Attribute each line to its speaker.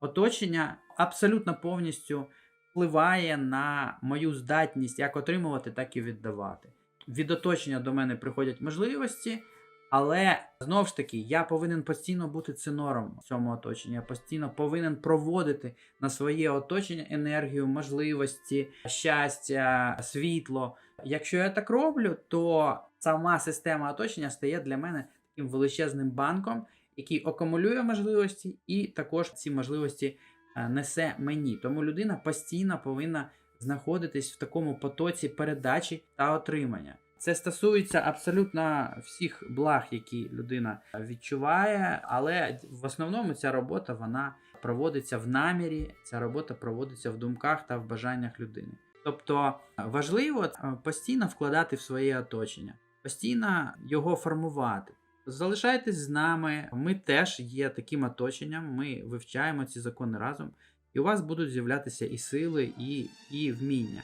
Speaker 1: оточення абсолютно повністю впливає на мою здатність як отримувати, так і віддавати. Від оточення до мене приходять можливості, але знову ж таки, я повинен постійно бути цинором в цьому оточенні. Я постійно повинен проводити на своє оточення енергію, можливості, щастя, світло. Якщо я так роблю, то сама система оточення стає для мене таким величезним банком, який акумулює можливості, і також ці можливості е, несе мені. Тому людина постійно повинна знаходитись в такому потоці передачі та отримання. Це стосується абсолютно всіх благ, які людина відчуває, але в основному ця робота вона проводиться в намірі, ця робота проводиться в думках та в бажаннях людини. Тобто важливо е, постійно вкладати в своє оточення, постійно його формувати. Залишайтесь з нами. Ми теж є таким оточенням. Ми вивчаємо ці закони разом, і у вас будуть з'являтися і сили, і, і вміння.